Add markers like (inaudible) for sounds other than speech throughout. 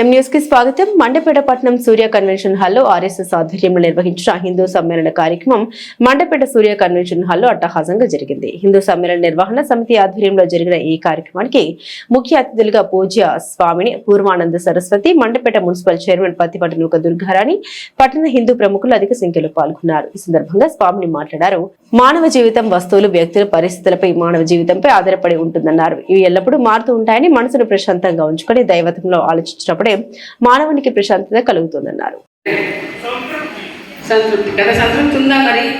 ఎం న్యూస్కి స్వాగతం. మండపేటపట్నం సూర్య కన్వెన్షన్ హాల్లో ఆర్ఎస్ఎస్ ఆధ్వర్యంలో నిర్వహించిన హిందూ సమ్మేళన కార్యక్రమం మండపేట సూర్య కన్వెన్షన్ హాల్లో అట్టహాసంగా జరిగింది. హిందూ సమ్మేళన నిర్వహణ సమితి ఆధ్వర్యంలో జరిగిన ఈ కార్యక్రమానికి ముఖ్య అతిథులుగా పూజ్య స్వామిని పూర్వానంద సరస్వతి మండపేట మున్సిపల్ చైర్మన్ పత్తిపట్టి నూక దుర్గారాణి పట్టణ హిందూ ప్రముఖులు అధిక సంఖ్యలో పాల్గొన్నారు. ఈ సందర్భంగా స్వామిని మాట్లాడారు. మానవ జీవితం వస్తువులు వ్యక్తుల పరిస్థితులపై మానవ జీవితంపై ఆధారపడి ఉంటుందన్నారు. ఇవి ఎల్లప్పుడూ మారుతూ ఉంటాయని మనసును ప్రశాంతంగా ఉంచుకొని దైవతంలో ఆలోచించినప్పుడు మానవునికి ప్రశాంతత కలుగుతుందన్నారు. సంతృప్తి. కదా సంతృప్తి ఉందా మరి?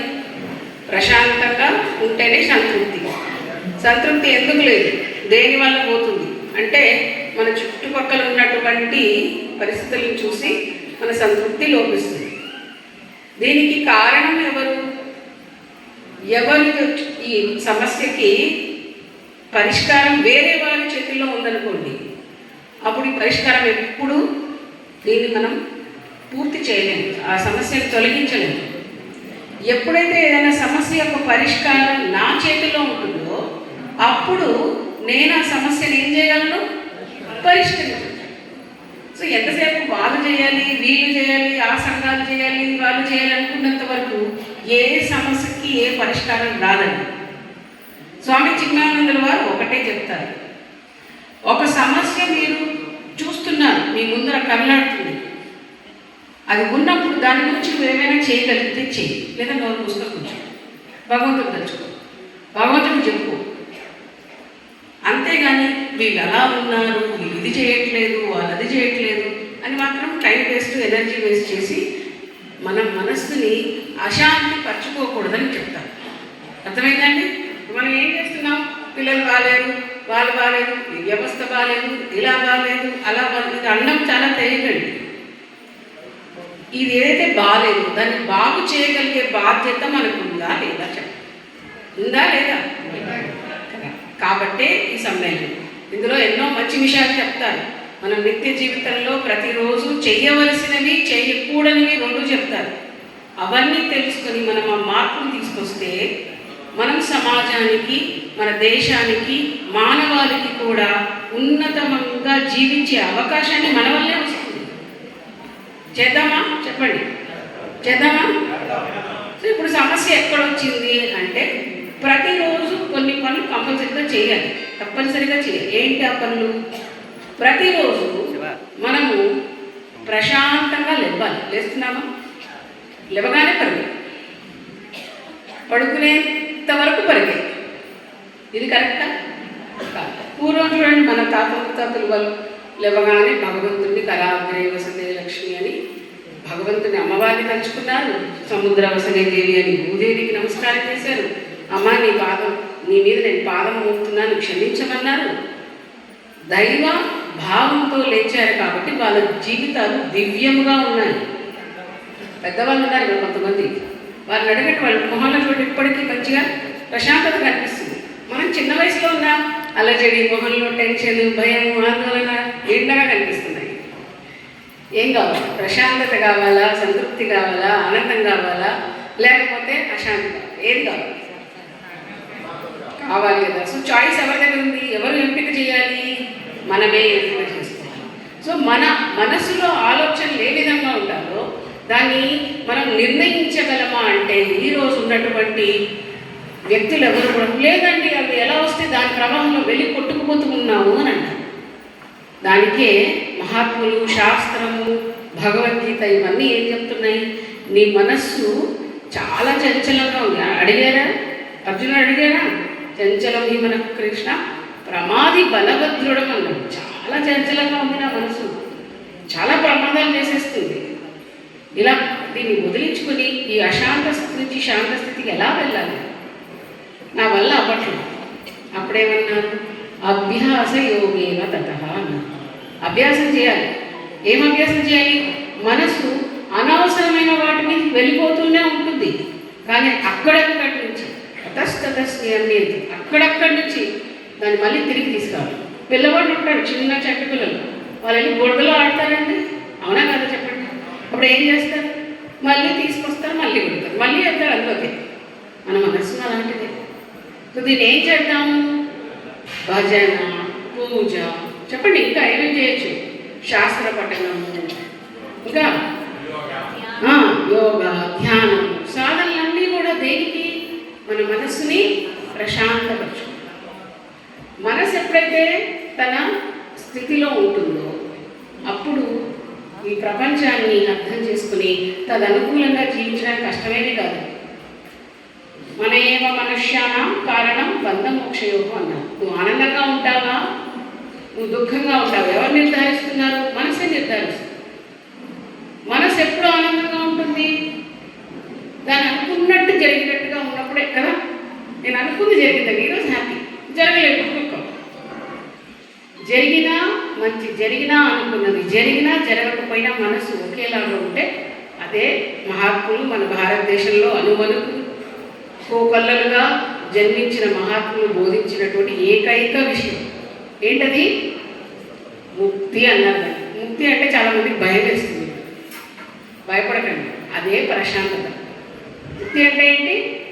ప్రశాంతంగా ఉంటేనే సంతృప్తి. సంతృప్తి ఎందుకు లేదు? దేని వల్ల పోతుంది? అంటే మన చుట్టుపక్కల ఉన్నటువంటి పరిస్థితులను చూసి మన సంతృప్తి లోపిస్తుంది. దీనికి కారణం ఎవరు? ఎవరి ఈ సమస్యకి పరిష్కారం వేరే వారి చేతుల్లో ఉందనుకోండి. అప్పుడు ఈ పరిష్కారం ఎప్పుడు దీన్ని మనం పూర్తి చేయలేము ఆ సమస్యను తొలగించలేము ఎప్పుడైతే ఏదైనా సమస్య యొక్క పరిష్కారం నా చేతిలో ఉంటుందో అప్పుడు నేను ఆ సమస్యను ఏం చేయగలను పరిష్కరించగలను. సో ఎంతసేపు వాళ్ళు చేయాలి వీళ్ళు చేయాలి ఆ సంఘాలు చేయాలి వాళ్ళు చేయాలి అనుకున్నంత వరకు ఏ సమస్యకి ఏ పరిష్కారం రాదండి స్వామి చిన్నానందుల వారు ఒకటే చెప్తారు. ఒక సమస్య మీరు చూస్తున్నారు. మీ ముందర కళ్ళాడుతుంది. అది ఉన్నప్పుడు దాని గురించి నువ్వు ఏమైనా చేయగలిగితే చేయి లేదా నోరు పుస్తకం కూర్చో. భగవంతుడు తలుచుకో. భగవంతుడు చెప్పు. అంతేగాని వీళ్ళు అలా ఉన్నారు వీళ్ళు ఇది చేయట్లేదు వాళ్ళు అది చేయట్లేదు అని మాత్రం టైం వేస్ట్ ఎనర్జీ వేస్ట్ చేసి మన మనస్సుని అశాంతి పరచుకోకూడదని చెప్తారు. అర్థమైందండి మనం ఏం చేస్తున్నాం? పిల్లలు బాగాలేరు వాళ్ళు బాగాలేదు ఈ వ్యవస్థ బాగాలేదు ఇలా బాగాలేదు అలా బాగాలేదు ఇది చాలా తెలియకండి ఇది ఏదైతే బాగాలేదు దాన్ని బాగు చేయగలిగే బాధ్యత మనకు ఉందా లేదా చెప్పండి ఉందా లేదా? కాబట్టే ఈ సమ్మేళనం. ఇందులో ఎన్నో మంచి విషయాలు చెప్తారు. మనం నిత్య జీవితంలో ప్రతిరోజు చేయవలసినవి చేయకూడనివి రెండు చెప్తారు. అవన్నీ తెలుసుకొని మనం ఆ మార్పును తీసుకొస్తే మనం సమాజానికి మన దేశానికి మానవాళికి కూడా ఉన్నతమంగా జీవించే అవకాశాన్ని మన వల్లే వస్తుంది. చేద్దామా? చెప్పండి. చేద్దామా? సో ఇప్పుడు సమస్య ఎక్కడ వచ్చింది అంటే ప్రతిరోజు కొన్ని పనులు కంపల్సరీగా చేయాలి. తప్పనిసరిగా చేయాలి. ఏంటి ఆ పనులు? ప్రతిరోజు మనము ప్రశాంతంగా లేవాలి. లేస్తున్నామా? లేవగానే పరిగె పడుకునేంత వరకు పరిగె ఇది కరెక్టా పూర్వం చూడండి మన తాత ముత్తాతలు వాళ్ళు లేవగానే భగవంతుడిని కళాగ్రే వసతే లక్ష్మి అని భగవంతుని అమ్మవారిని తలుచుకున్నారు. సముద్ర వసనే దేవి అని భూదేవికి నమస్కారం చేశారు. అమ్మ నీ పాదం నీ మీద నేను పాదం మోపుతున్నాను క్షమించమన్నారు. దైవ భావంతో లేచారు కాబట్టి వాళ్ళ జీవితాలు దివ్యంగా ఉన్నాయి. పెద్దవాళ్ళు ఉన్నారు కొంతమంది. వారిని అడగట్టు వాళ్ళ మొహంలో చూడండి ఇప్పటికీ మంచిగా ప్రశాంతత కనిపిస్తుంది మనం చిన్న వయసులో ఉన్నాం అలజడి మొహంలో టెన్షన్ భయం ఆందోళన ఎండగా కనిపిస్తున్నాయి? ఏం కావాలి? ప్రశాంతత కావాలా? సంతృప్తి కావాలా? ఆనందం కావాలా? లేకపోతే అశాంతి కావాలి? ఏది కావాలి? కావాలి కదా. సో చాయిస్ ఎవరి దగ్గర ఉంది? ఎవరు ఎంపిక చేయాలి? మనమే ఎంపిక చేసుకోవాలి. సో మన మనసులో ఆలోచనలు ఏ విధంగా ఉంటారో దాన్ని మనం నిర్ణయించగలమా అంటే ఈరోజు ఉన్నటువంటి వ్యక్తులు ఎవరు కూడా లేదండి అవి ఎలా వస్తే దాని ప్రవాహంలో వెళ్ళి కొట్టుకుపోతూ ఉన్నాము అని అంటారు. దానికే మహాత్ములు శాస్త్రము భగవద్గీత ఇవన్నీ ఏం చెప్తున్నాయి? నీ మనస్సు చాలా చంచలంగా ఉంది. అడిగారా? అర్జునుడు అడిగారా? చంచలం ఈ మన కృష్ణ ప్రమాది బలభద్రుడం అన్నాడు. చాలా చంచలంగా ఉంది నా మనసు చాలా ప్రమాదాలు చేసేస్తుంది. ఇలా దీన్ని వదిలించుకొని ఈ అశాంత స్థితి నుంచి శాంత స్థితికి ఎలా వెళ్ళాలి? నా వల్ల అవ్వట్లేదు. అప్పుడేమన్నారు? అభ్యాస యోగేన తట అభ్యాసం చేయాలి. ఏం అభ్యాసం చేయాలి? మనసు అనవసరమైన వాటిని వెళ్ళిపోతూనే ఉంటుంది. కానీ అక్కడక్కడి నుంచి తస్తస్ని అనేది అక్కడక్కడి నుంచి దాన్ని మళ్ళీ తిరిగి తీసుకోవాలి. పిల్లవాడు ఉంటాడు చిన్న చెట్టు పిల్లలు. వాళ్ళని గొడవలో ఆడతారండి. అవునా కదా చెప్పండి? అప్పుడు ఏం చేస్తారు? మళ్ళీ తీసుకొస్తారు మళ్ళీ కొడతారు. మళ్ళీ వెళ్తారు అందులోకి. మన మనసు అలాంటి దీన్ని ఏం చేద్దాము భజన పూజ. చెప్పండి ఇంకా ఏమేం చేయొచ్చు? శాస్త్ర పఠనము ఇంకా? యోగా ధ్యానం. సాధనలన్నీ కూడా దేనికి? మన మనస్సుని ప్రశాంతపరచు మనసు ఎప్పుడైతే తన స్థితిలో ఉంటుందో అప్పుడు ఈ ప్రపంచాన్ని అర్థం చేసుకుని తదనుకూలంగా జీవించడానికి కష్టమేనే కాదు. మన ఏవ మనుష్యానం కారణం బంధమోక్షయోగం అన్నారు నువ్వు ఆనందంగా ఉంటావా? నువ్వు దుఃఖంగా ఉంటావు? ఎవరు నిర్ధారిస్తున్నారు? మనసే నిర్ధారిస్తుంది. మనసు ఎప్పుడు ఆనందంగా ఉంటుంది? దాని అనుకున్నట్టు జరిగినట్టుగా ఉన్నప్పుడే కదా? నేను అనుకుంది జరిగిందండి ఈరోజు హ్యాపీ. జరగలేదు దుఃఖం జరిగినా మంచి జరిగినా అనుకున్నది జరిగినా జరగకపోయినా మనసు ఒకేలాగా ఉంటే అదే మహాత్ములు మన భారతదేశంలో అనుమనుకు కోకొల్లలుగా జన్మించిన మహాత్ములు బోధించినటువంటి ఏకైక విషయం. ఏంటది? ముక్తి అన్నారు ముక్తి అంటే చాలా మందికి భయం వేస్తుంది. భయపడకండి. అదే ప్రశాంతత. ముక్తి అంటే ఏంటి?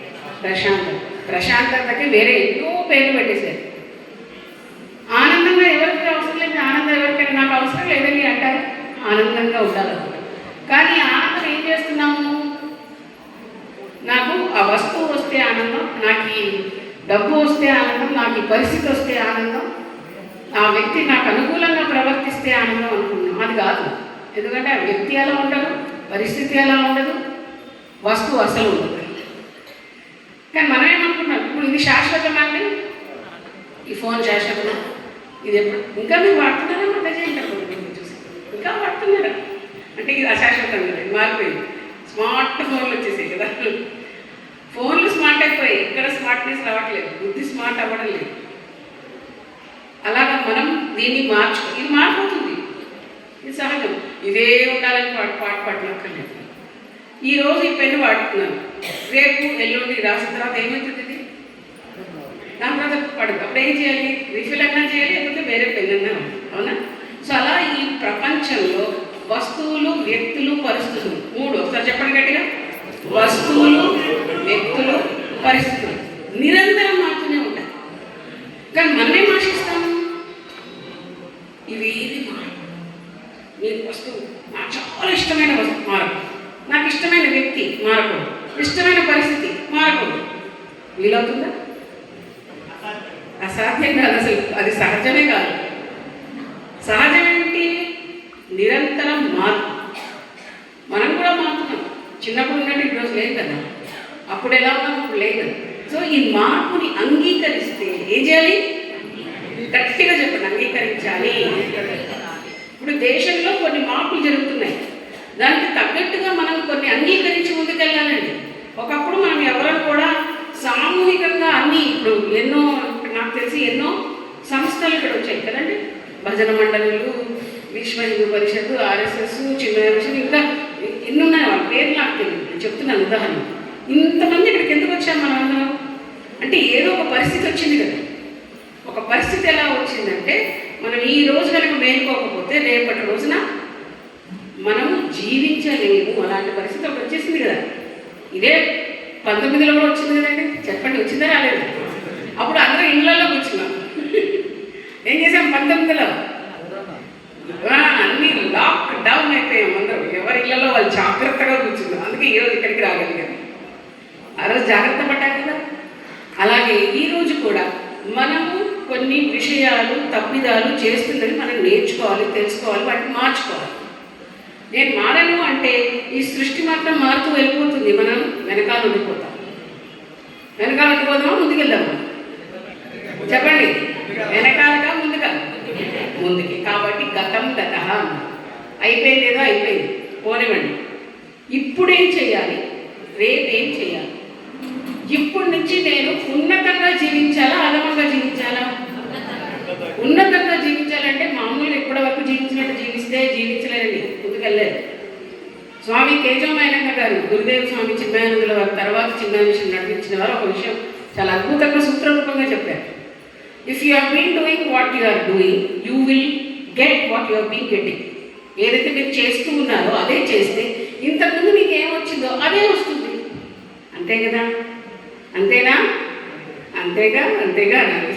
ప్రశాంతత. ప్రశాంతతకి వేరే ఎన్నో పేర్లు పెట్టేశారు. ఆనందంగా ఎవరికి అవసరం లేదు. ఆనందం ఎవరికైనా నాకు అవసరం లేదని అంటారు. ఆనందంగా ఉండాలి కానీ ఆనందం ఏం చేస్తున్నాము? నాకు ఆ వస్తువు వస్తే ఆనందం నాకు ఈ డబ్బు వస్తే ఆనందం నాకు ఈ పరిస్థితి వస్తే ఆనందం ఆ వ్యక్తి నాకు అనుకూలంగా ప్రవర్తిస్తే ఆనందం అనుకున్నాం అది కాదు. ఎందుకంటే ఆ వ్యక్తి ఎలా ఉండదు పరిస్థితి ఎలా ఉండదు వస్తువు అసలు ఉండదు. కానీ మనం ఏమనుకున్నాం ఇప్పుడు ఇది శాశ్వతమండి ఈ ఫోన్ శాశ్వతం ఇది ఎప్పుడు? ఇంకా మీరు వాడుతున్నారా? మా చేయండి ఇంకా వాడుతున్నారా? అంటే ఇది అశాశ్వతం కదా మారిపోయింది. స్మార్ట్ ఫోన్లు వచ్చేసాయి కదా. ఫోన్లు స్మార్ట్ అయిపోయాయి ఎక్కడ స్మార్ట్నెస్ రావట్లేదు బుద్ధి స్మార్ట్ అవ్వడం లేదు అలాగా మనం దీన్ని మార్చు ఇది మారిపోతుంది. ఇది సహజం. ఇదే ఉండాలని పాటు పాటు పట్టనక్కర్లేదు ఈరోజు ఈ పెన్ను వాడుతున్నాను. రేపు ఎల్లుండి రాసిన తర్వాత ఏమవుతుంది ఇది దాని తర్వాత పడదు. అప్పుడు ఏం చేయాలి? రిఫిల్ అన్నా చేయాలి లేకపోతే వేరే పెన్ అన్నా అవునా? సో అలా ఈ ప్రపంచంలో వస్తువులు వ్యక్తులు పరిస్థితులు మూడు. ఒకసారి చెప్పండి గట్టిగా. వస్తువులు వ్యక్తులు పరిస్థితులు నిరంతరం మారుతూనే ఉంటాయి. కానీ మనమేం ఆశిస్తాము? ఇవి ఏది మారు. వస్తువు. నాకు చాలా ఇష్టమైన వస్తువు మారదు నాకు ఇష్టమైన వ్యక్తి మారకూడదు. ఇష్టమైన పరిస్థితి మారకూడదు. వీలవుతుందా? అసాధ్యం కాదు అసలు. అది సహజమే కాదు. సహజం ఏంటి? నిరంతరం మార్పు మనం కూడా మారుతున్నాం. చిన్నప్పుడు ఉన్నట్టు ఈరోజు లేదు కదా. అప్పుడు ఎలా ఉన్నాం? ఇప్పుడు లేదు. సో ఈ మార్పుని అంగీకరిస్తే ఏం చేయాలి? గట్టిగా చెప్పండి అంగీకరించాలి. ఇప్పుడు దేశంలో కొన్ని మార్పులు జరుగుతున్నాయి. దానికి తగ్గట్టుగా మనం కొన్ని అంగీకరించి ముందుకెళ్ళాలండి. ఒకప్పుడు మనం ఎవరం కూడా సామూహికంగా అన్ని ఇప్పుడు ఎన్నో నాకు తెలిసి ఎన్నో సంస్థలు ఇక్కడ వచ్చాయి కదండి. భజన మండలులు విశ్వ హిందూ పరిషత్ ఆర్ఎస్ఎస్ చిన్న ఇంకా ఎన్నున్నాయి వాళ్ళ పేర్లు నాకు తెలియదు. చెప్తున్నాను ఉదాహరణ ఇంతమంది ఇక్కడికి ఎందుకు వచ్చాం మనం అందరం? అంటే ఏదో ఒక పరిస్థితి వచ్చింది కదా. ఒక పరిస్థితి ఎలా వచ్చిందంటే మనం ఈ రోజు కనుక మేలుకోకపోతే రేపటి రోజున మనం జీవించలేము అలాంటి పరిస్థితి ఒకటి వచ్చేసింది కదా. ఇదే పంతొమ్మిదిలో కూడా వచ్చింది కదండి. చెప్పండి వచ్చిందా రాలేదు? అప్పుడు అందరం ఇళ్ళల్లో కూర్చున్నాం (laughs) ఏం చేసాం పంతొమ్మిదిలో? అన్ని లాక్ డౌన్ అయిపోయాం అందరూ. ఎవరి ఇళ్ళలో వాళ్ళు జాగ్రత్తగా కూర్చున్నారు. అందుకే ఈరోజు ఇక్కడికి రాగలిగాను ఆ రోజు జాగ్రత్త పడ్డాం కదా? అలాగే ఈరోజు కూడా మనము కొన్ని విషయాలు తప్పిదాలు చేస్తుందని మనం నేర్చుకోవాలి తెలుసుకోవాలి వాటిని మార్చుకోవాలి. నేను మారను అంటే ఈ సృష్టి మాత్రం మారుతూ వెళ్ళిపోతుంది. మనం వెనకాల ఉండిపోతాం. వెనకాల ఉండిపోదామా ముందుకెళ్దామా? చెప్పండి. వెనకాలగా ముందుగా ముందుకి. కాబట్టి గతం గత అయిపోయింది ఏదో అయిపోయింది. పోనివ్వండి. ఇప్పుడేం చేయాలి? రేపేం చేయాలి? ఇప్పటి నుంచి నేను ఉన్నతంగా జీవించాలా అధమంగా జీవించాలా? ఉన్నతంగా జీవించాలంటే మామూలుగా ఇప్పటి వరకు జీవించినట్టు జీవిస్తే జీవించలేదని ముందుకెళ్ళలేదు. స్వామి కేశవమైనంద గారు గురుదేవ స్వామి చిన్మయానందుల వారి తర్వాత చిన్న విషయం నడిపించిన వారు ఒక విషయం చాలా అద్భుతంగా సూత్రరూపంగా చెప్పారు. If you are been doing what you are doing you will get what you are been getting ఏదైతే మీరు చేస్తూ ఉన్నారో అదే చేస్తే ఇంతకుముందు మీకు ఏమొచ్చిందో అదే వస్తుంది. అంతే కదా? అంతేనా? అంతేగా అంతేగా అనాలి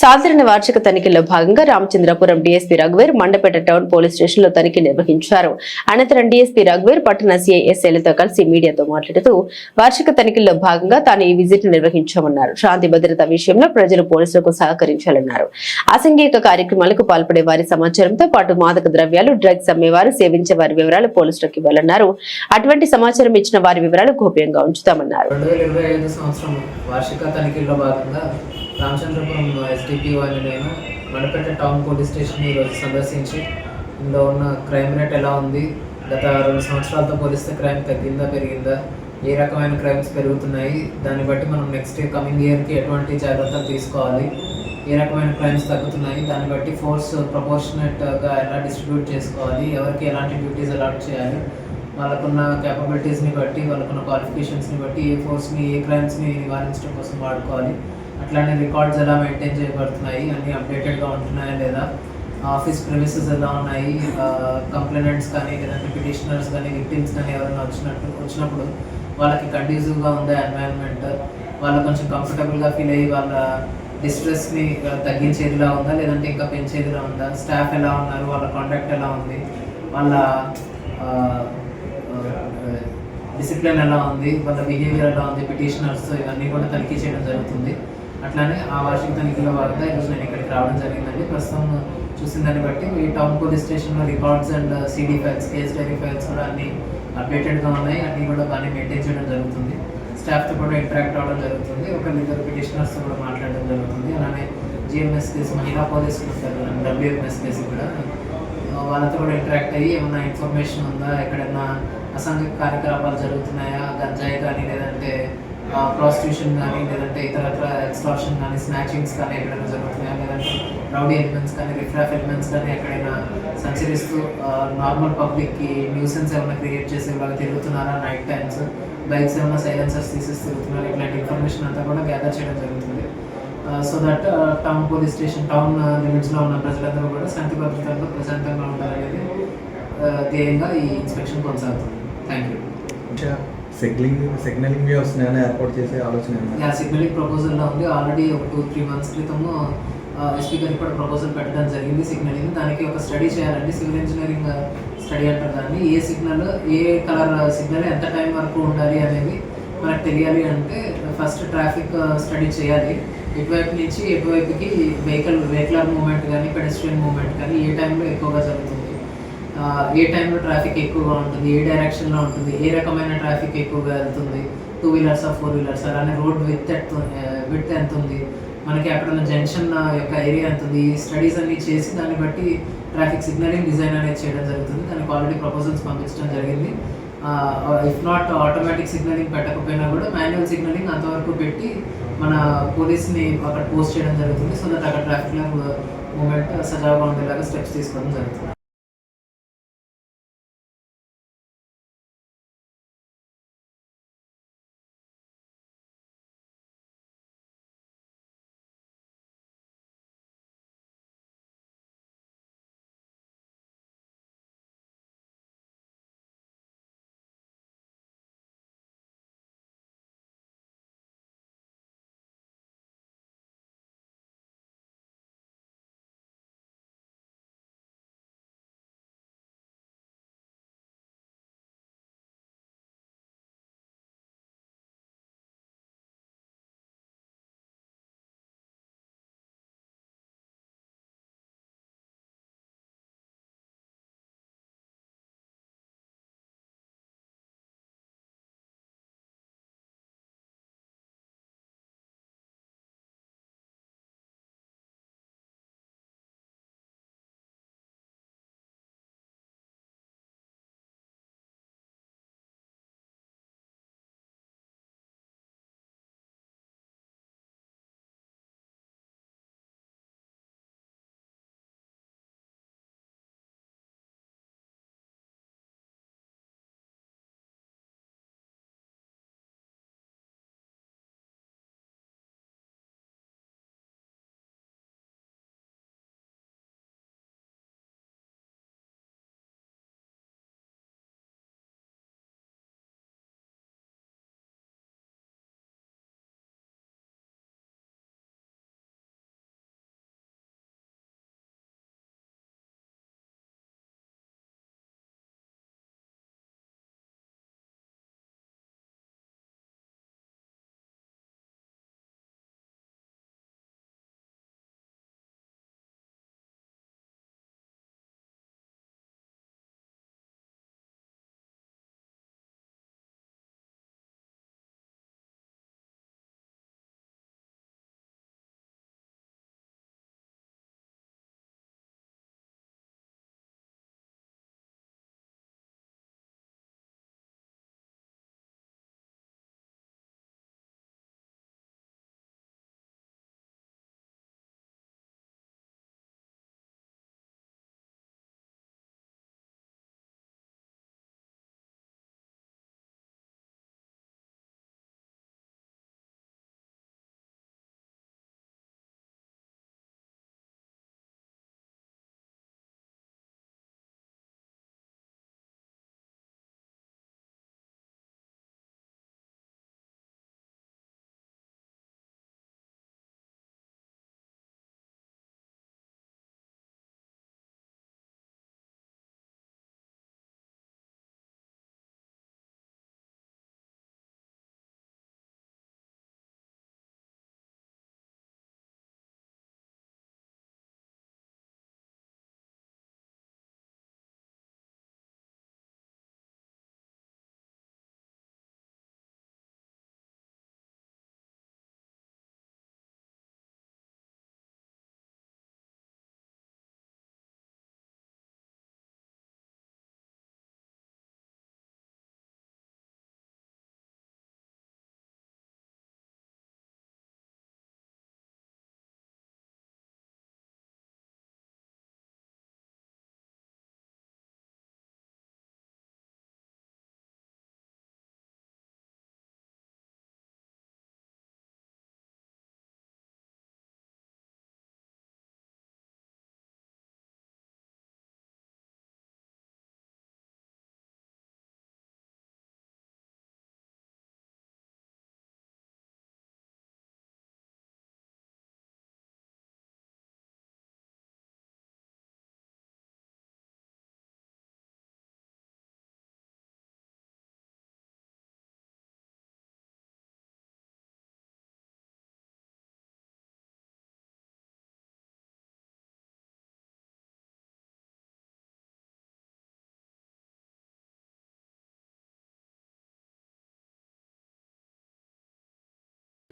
సాధారణ వార్షిక తనిఖీల్లో భాగంగా రామచంద్రపురం డీఎస్పీ రఘువీర్ మండపేట టౌన్ పోలీస్ స్టేషన్లో తనిఖీ నిర్వహించారు. అనంతరం డీఎస్పీ రఘువీర్ పట్టణ సిఐఎస్ఐలతో కలిసి మీడియాతో మాట్లాడుతూ వార్షిక తనిఖీల్లో భాగంగా తాను ఈ విజిట్ నిర్వహించామన్నారు. శాంతి భద్రత విషయంలో ప్రజలు పోలీసులకు సహకరించాలన్నారు. అసంఘిక కార్యక్రమాలకు పాల్పడే వారి సమాచారంతో పాటు మాదక ద్రవ్యాలు డ్రగ్స్ అమ్మేవారు సేవించే వారి వివరాలు పోలీసులకు ఇవ్వాలన్నారు. అటువంటి సమాచారం ఇచ్చిన వారి వివరాలు గోప్యంగా ఉంచుతామన్నారు. వార్షిక తనిఖీల్లో భాగంగా రామచంద్రపురం ఎస్డిపి అని నేను మడపేట టౌన్ పోలీస్ స్టేషన్ ఈరోజు సందర్శించి ఇందులో ఉన్న క్రైమ్ రేట్ ఎలా ఉంది? గత రెండు సంవత్సరాలతో పోలిస్తే క్రైమ్ తగ్గిందా పెరిగిందా? ఏ రకమైన క్రైమ్స్ పెరుగుతున్నాయి? దాన్ని బట్టి మనం నెక్స్ట్ కమింగ్ ఇయర్కి ఎటువంటి జాగ్రత్తలు తీసుకోవాలి? ఏ రకమైన క్రైమ్స్ తగ్గుతున్నాయి? దాన్ని బట్టి ఫోర్స్ ప్రపోర్షనేట్గా ఎలా డిస్ట్రిబ్యూట్ చేసుకోవాలి? ఎవరికి ఎలాంటి డ్యూటీస్ అలాట్ చేయాలి? వాళ్ళకున్న క్యాపబిలిటీస్ని బట్టి వాళ్ళకున్న క్వాలిఫికేషన్స్ని బట్టి ఏ ఫోర్స్ని ఏ క్రైమ్స్ని నివారించడం కోసం వాడుకోవాలి? అట్లానే రికార్డ్స్ ఎలా మెయింటైన్ చేయబడుతున్నాయి అన్నీ అప్డేటెడ్గా ఉంటున్నాయా లేదా ఆఫీస్ ప్రిమిసెస్ ఎలా ఉన్నాయి కంప్లైనెంట్స్ కానీ లేదంటే పిటిషనర్స్ కానీ విక్టిమ్స్ కానీ ఎవరైనా వచ్చినట్టు వచ్చినప్పుడు వాళ్ళకి కండ్యూసివ్గా ఉందా ఎన్వైరన్మెంట్ వాళ్ళు కొంచెం కంఫర్టబుల్గా ఫీల్ అయ్యి వాళ్ళ డిస్ట్రెస్ని తగ్గించేదిలా ఉందా లేదంటే ఇంకా పెంచేదిలా ఉందా స్టాఫ్ ఎలా ఉన్నారు వాళ్ళ కాంటాక్ట్ ఎలా ఉంది వాళ్ళ డిసిప్లిన్ ఎలా ఉంది వాళ్ళ బిహేవియర్ ఎలా ఉంది పిటిషనర్స్ ఇవన్నీ కూడా తనిఖీ చేయడం జరుగుతుంది. అట్లానే ఆ వాషింగ్టన్ తనిఖీలో భాగంగా ఈరోజు నేను ఇక్కడికి రావడం జరిగిందండి. ప్రస్తుతం చూసిన దాన్ని బట్టి ఈ టౌన్ పోలీస్ స్టేషన్లో records and CD files case diary files కూడా అన్ని అప్డేటెడ్గా ఉన్నాయి. అన్నీ కూడా బాగానే మెయింటైన్ చేయడం జరుగుతుంది. స్టాఫ్తో కూడా ఇంటరాక్ట్ అవ్వడం జరుగుతుంది. ఒక ఇద్దరు పిటిషనర్స్తో కూడా మాట్లాడడం జరుగుతుంది. అలానే జిఎంఎస్ కేసు మహిళా పోలీస్ ఉంటారు డబ్ల్యూఎంఎస్ కేసు కూడా వాళ్ళతో కూడా ఇంటరాక్ట్ అయ్యి ఏమన్నా ఇన్ఫర్మేషన్ ఉందా? ఎక్కడైనా అసంఘిక కార్యకలాపాలు జరుగుతున్నాయా? గంజాయి కానీ లేదంటే ప్రాస్టిట్యూషన్ కానీ లేదంటే ఇతరత్ర ఎక్స్ట్రాషన్ కానీ స్నాచింగ్స్ కానీ ఎక్కడైనా జరుగుతున్నాయా? లేదంటే రౌడీ ఎలిమెంట్స్ కానీ రిఫ్రాఫ్ ఎలిమెంట్స్ కానీ ఎక్కడైనా సంచరిస్తూ నార్మల్ పబ్లిక్కి న్యూసెన్స్ ఏమైనా క్రియేట్ చేసే వాళ్ళు తిరుగుతున్నారా నైట్ టైమ్స్ బైక్స్ ఏమైనా సైలెన్సర్స్ తీసేసి తిరుగుతున్నారు? ఇట్లాంటి ఇన్ఫర్మేషన్ అంతా కూడా గ్యాదర్ చేయడం జరుగుతుంది. So that town police station town లిమిట్స్లో ఉన్న ప్రజలందరూ కూడా శాంతి భద్రతలతో ప్రశాంతంగా ఉండాలనేది ధ్యేయంగా ఈ ఇన్స్పెక్షన్ కొనసాగుతుంది. థ్యాంక్ యూ సిగ్నలింగ్ సిగ్నలింగ్ వస్తున్నాయని ఏర్పాటు చేసే ఆలోచన యా సిగ్నలింగ్ ప్రపోజల్లో ఉంది. ఆల్రెడీ ఒక టూ త్రీ మంత్స్ క్రితము ఎస్పీ గారికి కూడా ప్రపోజల్ పెట్టడం జరిగింది సిగ్నలింగ్. దానికి ఒక స్టడీ చేయాలండి. సివిల్ ఇంజనీరింగ్ స్టడీ అంటారు దాన్ని. ఏ సిగ్నల్ ఏ కలర్ సిగ్నల్ ఎంత టైం వరకు ఉండాలి అనేది మనకు తెలియాలి అంటే ఫస్ట్ ట్రాఫిక్ స్టడీ చేయాలి. ఇటువైపు నుంచి ఎటువైపుకి వెహికల్ వెహికలర్ మూమెంట్ కానీ పెడస్ట్రియన్ మూమెంట్ కానీ ఏ టైంలో ఎక్కువగా జరుగుతుంది? ఏ టైంలో ట్రాఫిక్ ఎక్కువగా ఉంటుంది ఏ డైరెక్షన్లో ఉంటుంది ఏ రకమైన ట్రాఫిక్ ఎక్కువగా వెళ్తుంది టూ వీలర్స్ ఫోర్ వీలర్స్ అలానే రోడ్ విత్ విత్ ఎంత ఉంది మనకి అక్కడ ఉన్న జంక్షన్ యొక్క ఏరియా ఎంత ఉంది ఈ స్టడీస్ అన్ని చేసి దాన్ని బట్టి ట్రాఫిక్ సిగ్నలింగ్ డిజైన్ అనేది చేయడం జరుగుతుంది. దానికి ఆల్రెడీ ప్రపోజల్స్ పంపించడం జరిగింది. ఇఫ్ నాట్ ఆటోమేటిక్ సిగ్నలింగ్ పెట్టకపోయినా కూడా మాన్యువల్ సిగ్నలింగ్ అంతవరకు పెట్టి మన పోలీస్ని అక్కడ పోస్ట్ చేయడం జరుగుతుంది. సో దట్ అక్కడ ట్రాఫిక్ మూమెంట్ సజావుగా ఉండేలాగా స్టెప్స్ తీసుకోవడం జరుగుతుంది.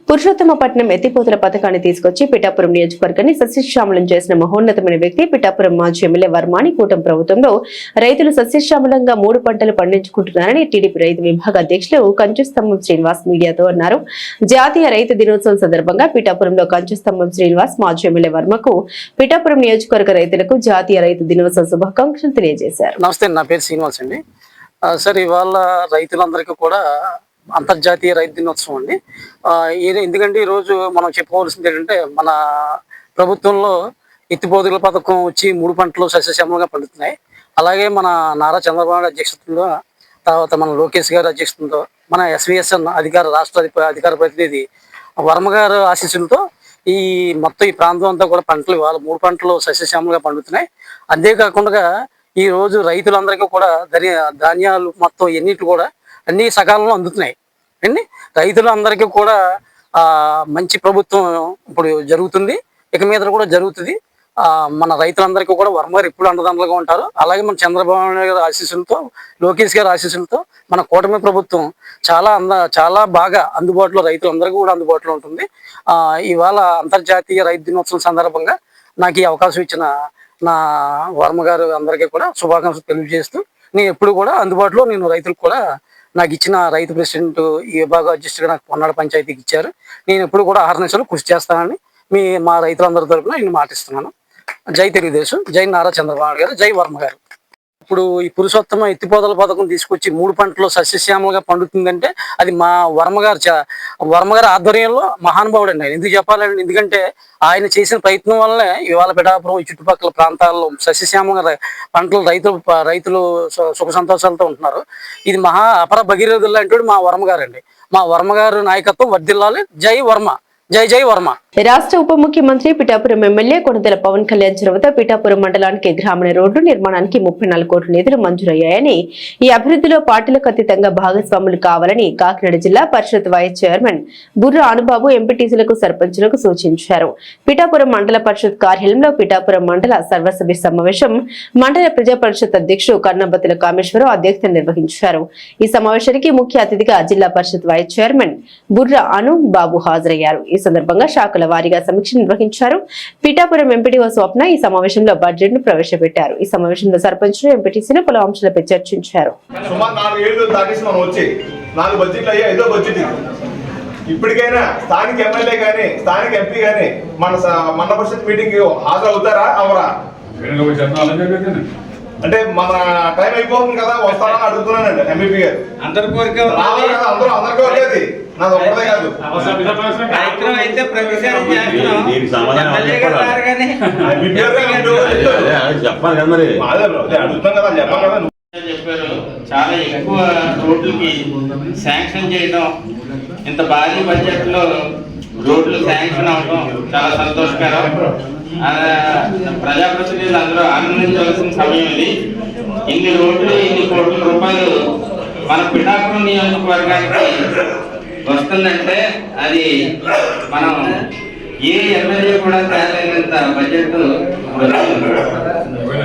పురుషోత్తమపట్నం ఎత్తిపోతల పథకాన్ని తీసుకొచ్చి పిఠాపురం నియోజకవర్గాన్ని సస్యశ్యామలం చేసిన మహోన్నతమైన వ్యక్తి పిఠాపురం మాజీ ఎమ్మెల్యే వర్మాని కూటమి ప్రభుత్వంలో రైతులు సస్యశ్యామలంగా మూడు పంటలు పండించుకుంటున్నారని టీడీపీ రైతు విభాగ అధ్యక్షులు కంచుస్తంభం శ్రీనివాస్ మీడియాతో అన్నారు. జాతీయ రైతు దినోత్సవం సందర్భంగా పిఠాపురంలో కంచుస్తంభం శ్రీనివాస్ మాజీ ఎమ్మెల్యే వర్మకు పిఠాపురం నియోజకవర్గ రైతులకు జాతీయ రైతు దినోత్సవ శుభాకాంక్షలు తెలియజేశారు. నమస్తే నా పేరు శ్రీనివాస్ అండి. సార్ ఇవాళ రైతులందరికీ కూడా అంతర్జాతీయ రైతు దినోత్సవం అండి. ఎందుకంటే ఈరోజు మనం చెప్పుకోవాల్సింది ఏంటంటే మన ప్రభుత్వంలో ఎత్తిపోతుల పథకం వచ్చి మూడు పంటలు సస్యశ్యామలంగా పండుతున్నాయి. అలాగే మన నారా చంద్రబాబు నాయుడు అధ్యక్షతలో తర్వాత మన లోకేష్ గారి అధ్యక్షతతో మన ఎస్విఎస్ఎన్ అధికార రాష్ట్ర అధికార ప్రతినిధి వర్మ గారు ఆశీస్సులతో ఈ మొత్తం ఈ ప్రాంతం అంతా కూడా పంటలు ఇవాళ మూడు పంటలు సస్యశ్యామలుగా పండుతున్నాయి. అంతేకాకుండా ఈ రోజు రైతులందరికీ కూడా ధని ధాన్యాలు మొత్తం ఎన్నిటి కూడా అన్ని సకాలంలో అందుతున్నాయి. అండి? రైతులందరికీ కూడా మంచి ప్రభుత్వం ఇప్పుడు జరుగుతుంది. ఇక మీద కూడా జరుగుతుంది. మన రైతులందరికీ కూడా వర్మ గారు ఎప్పుడు అండదండలుగా ఉంటారు. అలాగే మన చంద్రబాబు నాయుడు గారి ఆశీస్సులతో లోకేష్ గారి ఆశీస్సులతో మన కూటమి ప్రభుత్వం చాలా అంద చాలా బాగా అందుబాటులో రైతులందరికీ కూడా అందుబాటులో ఉంటుంది. ఇవాళ అంతర్జాతీయ రైతు దినోత్సవం సందర్భంగా నాకు ఈ అవకాశం ఇచ్చిన నా వర్మ గారు అందరికీ కూడా శుభాకాంక్షలు తెలియజేస్తూ నేను ఎప్పుడు కూడా అందుబాటులో నేను రైతులకు కూడా నాకు ఇచ్చిన రైతు ప్రెసిడెంట్ ఈ విభాగ అధ్యక్షుడిగా నాకు పొన్నాడు పంచాయతీకి ఇచ్చారు. నేను ఎప్పుడు కూడా ఆహర్నిశలు కృషి చేస్తానని మీ మా రైతులందరి తరపున నేను మాటిస్తున్నాను. జై తెలుగుదేశం జై నారా చంద్రబాబు గారు జై వర్మ గారు. ఇప్పుడు ఈ పురుషోత్తమ ఎత్తిపోతల పథకం తీసుకొచ్చి మూడు పంటలు సస్యశ్యామలుగా పండుతుందంటే అది మా వర్మ గారు చా- వర్మ ఆధ్వర్యంలో మహానుభావుడు అండి ఆయన. ఎందుకు చెప్పాలండి ఎందుకంటే ఆయన చేసిన ప్రయత్నం వల్లనే ఇవాళ పిఠాపురం ఈ చుట్టుపక్కల ప్రాంతాల్లో సస్యశ్యామంగా పంటలు రైతులు రైతులు సు- సుఖ సంతోషాలతో ఉంటున్నారు. ఇది మహా అపర భగీరథులు లాంటి మా వర్మ అండి మా వర్మగారు నాయకత్వం వర్ధిల్లాలి. జై వర్మ. జై జై వర్మ. రాష్ట్ర ఉప ముఖ్యమంత్రి పిఠాపురం ఎమ్మెల్యే కొనతెల పవన్ కళ్యాణ్ చొరవతో పిఠాపురం మండలానికి గ్రామీణ రోడ్డు నిర్మాణానికి ముప్పై నాలుగు కోట్ల నిధులు మంజూరయ్యాయని ఈ అభివృద్ధిలో పార్టీలకు అతీతంగా భాగస్వాములు కావాలని కాకినాడ జిల్లా పరిషత్ వైస్ చైర్మన్ బుర్ర అనుబాబు ఎంపీటీసీలకు సర్పంచులకు సూచించారు. పిఠాపురం మండల పరిషత్ కార్యాలయంలో పిఠాపురం మండల సర్వసభ్య సమావేశం మండల ప్రజా పరిషత్ అధ్యక్షుడు కన్నబతుల కామేశ్వరరావు అధ్యక్షత నిర్వహించారు. ఈ సమావేశానికి ముఖ్య అతిథిగా జిల్లా పరిషత్ వైస్ చైర్మన్ బుర్ర అను బాబు హాజరయ్యారు. ఈ సందర్భంగా శాఖల వారీగా సమీక్ష నిర్వహించారు. పిఠాపురం ఎంపీడీఓ స్వప్న ఈ సమావేశంలో బడ్జెట్ను ప్రవేశపెట్టారు. ఈ సమావేశంలో సర్పంచులు ఎంపీటీసీలు పలు అంశాలపై చర్చించారు. మనం ఇప్పటికైనా స్థానిక ఎమ్మెల్యే గాని స్థానిక ఎంపీ గాని మన మండల పరిషత్ మీటింగ్ హాజరు అవుతారా అవరా అంటే మన టైం అయిపోతుంది కదా వస్తారని అడుగుతున్నానండి ఎంపీపీ గారు. అందరి కోరిక రావాలి కదా అందరూ అందరికీ వచ్చేది నాది ఒక్కడే కాదు. కార్యక్రమం అయితే ప్రతిసారి దీనికి సమాధానం చెప్పాలా? అదే అదే కదా మరి. అదే బ్రో, అదే అడుగుతాం కదా చెప్పాలి కదా. నువ్వు చెప్పారు? చాలా ఎక్కువ రోడ్లకి శాంక్షన్ చేయడం ఇంత భారీ బడ్జెట్లో రోడ్లు శాంక్షన్ అవడం చాలా సంతోషకరం. ఆ, ప్రజాప్రతినిధులు అందరూ ఆనందించవలసిన సమయం ఇది. ఇన్ని రోడ్లు ఇన్ని కోట్ల రూపాయలు మన పిఠాపురం నియోజకవర్గానికి వస్తుందంటే అది మనం ఏ ఎమ్మెల్యే కూడా తేలేనంత బడ్జెట్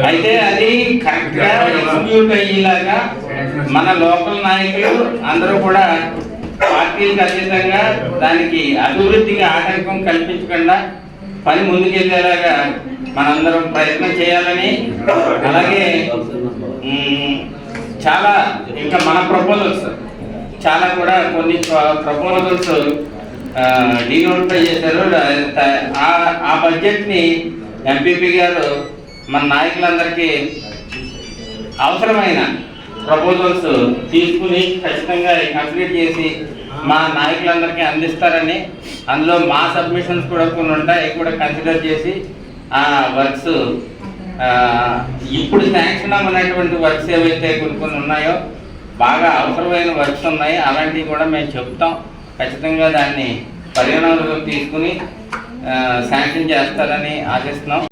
అయితే అది కరెక్ట్గా ఎగ్జిక్యూట్ అయ్యేలాగా మన లోకల్ నాయకులు అందరూ కూడా పార్టీలకు అతీతంగా దానికి అభివృద్ధికి ఆటంకం కల్పించకుండా పని ముందుకెళ్ళేలాగా మనందరం ప్రయత్నం చేయాలని అలాగే చాలా ఇంకా మన ప్రపోజల్స్ చాలా కూడా కొన్ని ప్రపోజల్స్ డీనోటిఫై చేశారు. ఆ- ఆ బడ్జెట్ని ఎంపీపీ గారు మన నాయకులందరికీ అవసరమైన ప్రపోజల్స్ తీసుకుని ఖచ్చితంగా కంప్లీట్ చేసి మా నాయకులందరికీ అందిస్తారని అందులో మా సబ్మిషన్స్ కూడా కొన్ని ఉంటాయి కూడా కన్సిడర్ చేసి ఆ వర్క్స్ ఇప్పుడు శాంక్షన్ అవ్వనటువంటి వర్క్స్ ఏవైతే కొన్ని కొన్ని ఉన్నాయో బాగా అవసరమైన వర్క్స్ ఉన్నాయి. అలాంటివి కూడా మేము చెప్తాం. ఖచ్చితంగా దాన్ని పరిగణనలోకి తీసుకుని శాంక్షన్ చేస్తారని ఆశిస్తున్నాం.